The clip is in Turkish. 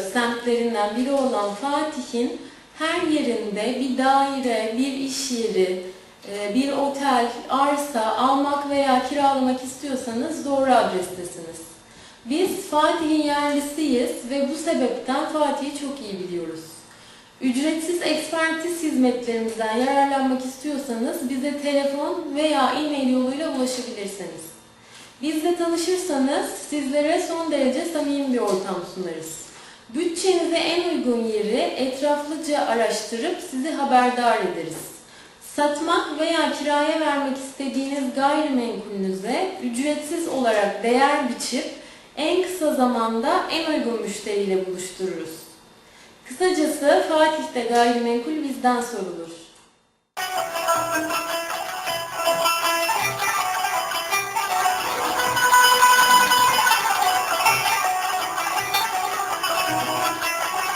semtlerinden biri olan Fatih'in her yerinde bir daire, bir iş yeri, e, bir otel, arsa almak veya kiralamak istiyorsanız doğru adrestesiniz. Biz Fatih'in yerlisiyiz ve bu sebepten Fatih'i çok iyi biliyoruz. Ücretsiz ekspertiz hizmetlerimizden yararlanmak istiyorsanız bize telefon veya e-mail yoluyla ulaşabilirsiniz. Bizle tanışırsanız sizlere son derece samimi bir ortam sunarız. Bütçenize en uygun yeri etraflıca araştırıp sizi haberdar ederiz. Satmak veya kiraya vermek istediğiniz gayrimenkulünüze ücretsiz olarak değer biçip en kısa zamanda en uygun müşteriyle buluştururuz. Kısacası Fatih'te gayrimenkul bizden sorulur.